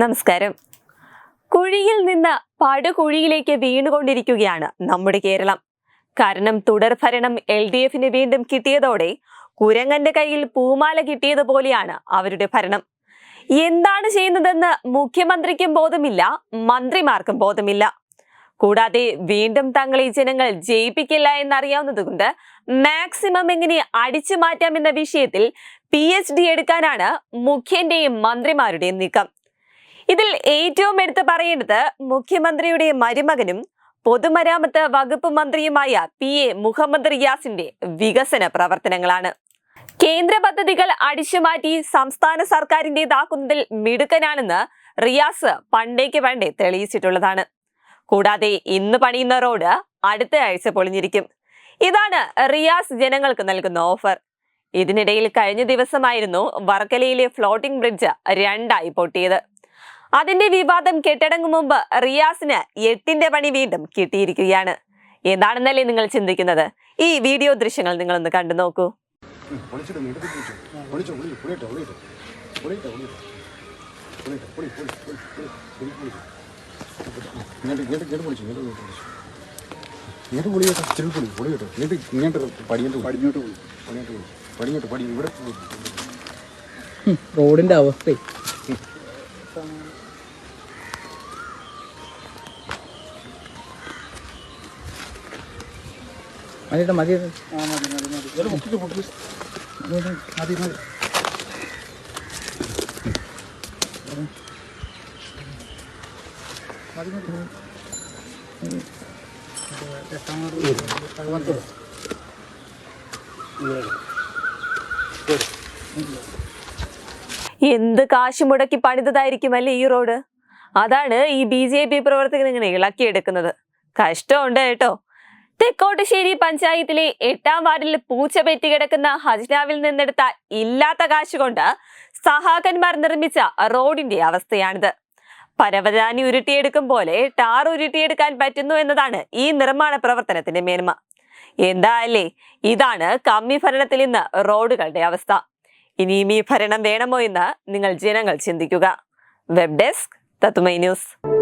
നമസ്കാരം. കുഴിയിൽ നിന്ന് പടുകുഴിയിലേക്ക് വീണുകൊണ്ടിരിക്കുകയാണ് നമ്മുടെ കേരളം. കാരണം തുടർഭരണം എൽ ഡി എഫിന് വീണ്ടും കിട്ടിയതോടെ കുരങ്ങന്റെ കയ്യിൽ പൂമാല കിട്ടിയതുപോലെയാണ് അവരുടെ ഭരണം. എന്താണ് ചെയ്യുന്നതെന്ന് മുഖ്യമന്ത്രിക്കും ബോധമില്ല മന്ത്രിമാർക്കും ബോധമില്ല. കൂടാതെ വീണ്ടും തങ്ങളെ ജനങ്ങൾ ജയിപ്പിക്കില്ല എന്നറിയാവുന്നതുകൊണ്ട് മാക്സിമം എങ്ങനെ അടിച്ചു മാറ്റാമെന്ന വിഷയത്തിൽ പി എച്ച് ഡി എടുക്കാനാണ് മുഖ്യന്റെയും മന്ത്രിമാരുടെയും നീക്കം. ഇതിൽ ഏറ്റവും എടുത്തു പറയേണ്ടത് മുഖ്യമന്ത്രിയുടെ മരുമകനും പൊതുമരാമത്ത് വകുപ്പ് മന്ത്രിയുമായ പി എ മുഹമ്മദ് റിയാസിന്റെ വികസന പ്രവർത്തനങ്ങളാണ്. കേന്ദ്ര പദ്ധതികൾ അടിച്ചുമാറ്റി സംസ്ഥാന സർക്കാരിന്റെതാക്കുന്നതിൽ മിടുക്കനാണെന്ന് റിയാസ് പണ്ടേക്ക് വേണ്ടേ തെളിയിച്ചിട്ടുള്ളതാണ്. കൂടാതെ ഇന്ന് പണിയുന്ന റോഡ് അടുത്ത ആഴ്ച പൊളിഞ്ഞിരിക്കും. ഇതാണ് റിയാസ് ജനങ്ങൾക്ക് നൽകുന്ന ഓഫർ. ഇതിനിടയിൽ കഴിഞ്ഞ ദിവസമായിരുന്നു വർക്കലയിലെ ഫ്ലോട്ടിംഗ് ബ്രിഡ്ജ് രണ്ടായി പൊട്ടിയത്. അതിന്റെ വിവാദം കെട്ടടങ്ങും മുമ്പ് റിയാസിന് എട്ടിന്റെ പണി വീണ്ടും കിട്ടിയിരിക്കുകയാണ്. എന്താണെന്നല്ലേ നിങ്ങൾ ചിന്തിക്കുന്നത്? ഈ വീഡിയോ ദൃശ്യങ്ങൾ നിങ്ങളൊന്ന് കണ്ടു നോക്കൂ. പൊളി പൊളി പൊളി ഇങ്ങോട്ട് കേട്ടോ കേട്ടോ ഇങ്ങോട്ട് ഇങ്ങോട്ട് പടിഞ്ഞോട്ട് പടിഞ്ഞോട്ട് പൊളി. പടിഞ്ഞോട്ട് പൊളി പടിഞ്ഞോട്ട് പടി ഇവിടെ റോഡിന്റെ അവസ്ഥ. മതിട്ടോ മതി. എന്ത് കാശ് മുടക്കി പണിതതായിരിക്കും അല്ലേ ഈ റോഡ്? അതാണ് ഈ ബി ജെ പി പ്രവർത്തകർ ഇങ്ങനെ ഇളക്കിയെടുക്കുന്നത്. കഷ്ടമുണ്ട് കേട്ടോ. തെക്കോട്ടുശ്ശേരി പഞ്ചായത്തിലെ എട്ടാം വാർഡിൽ പൂച്ച പെറ്റി കിടക്കുന്ന ഹജ്നാവിൽ നിന്നെടുത്ത ഇല്ലാത്ത കാശ് കൊണ്ട് സഹാകന്മാർ നിർമ്മിച്ച റോഡിന്റെ അവസ്ഥയാണിത്. പരവതാനി ഉരുട്ടിയെടുക്കും പോലെ ടാർ ഉരുട്ടിയെടുക്കാൻ പറ്റുന്നു എന്നതാണ് ഈ നിർമ്മാണ പ്രവർത്തനത്തിന്റെ മേന്മ. എന്തായാലേ ഇതാണ് കമ്മി ഭരണത്തിൽ ഇന്ന് റോഡുകളുടെ അവസ്ഥ. ഇനിയും ഈ ഭരണം വേണമോ എന്ന് നിങ്ങൾ ജനങ്ങൾ ചിന്തിക്കുക. വെബ് ഡെസ്ക് തത്തുമൈ ന്യൂസ്.